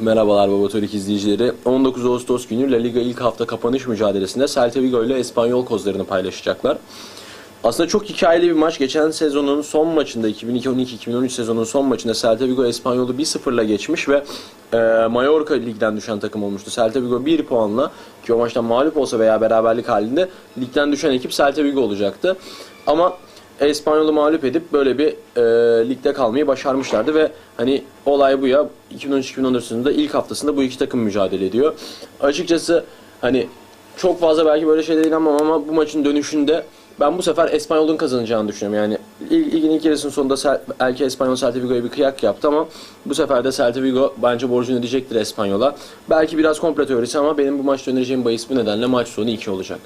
Merhabalar Baba Törik izleyicileri. 19 Ağustos günü La Liga ilk hafta kapanış mücadelesinde Celta Vigo ile Espanyol kozlarını paylaşacaklar. Aslında çok hikayeli bir maç. Geçen sezonun son maçında 2012-2013 sezonunun son maçında Celta Vigo Espanyol'u 1-0'la geçmiş ve e, Mallorca ligden düşen takım olmuştu. Celta Vigo 1 puanla ki o maçtan mağlup olsa veya beraberlik halinde ligden düşen ekip Celta Vigo olacaktı. Ama Espanyol'u mağlup edip böyle bir e, ligde kalmayı başarmışlardı ve hani olay bu ya 2013-2014 sezonunda ilk haftasında bu iki takım mücadele ediyor. Açıkçası hani çok fazla belki böyle şeylere inanmam ama bu maçın dönüşünde ben bu sefer Espanyol'un kazanacağını düşünüyorum. Yani ligin ilk yarısının sonunda belki Espanyol Celta Vigo'ya bir kıyak yaptı ama bu sefer de Celta Vigo bence borcunu ödeyecektir Espanyol'a. Belki biraz komplo teorisi ama benim bu maçta önereceğim bahis bu nedenle maç sonu 2 olacak.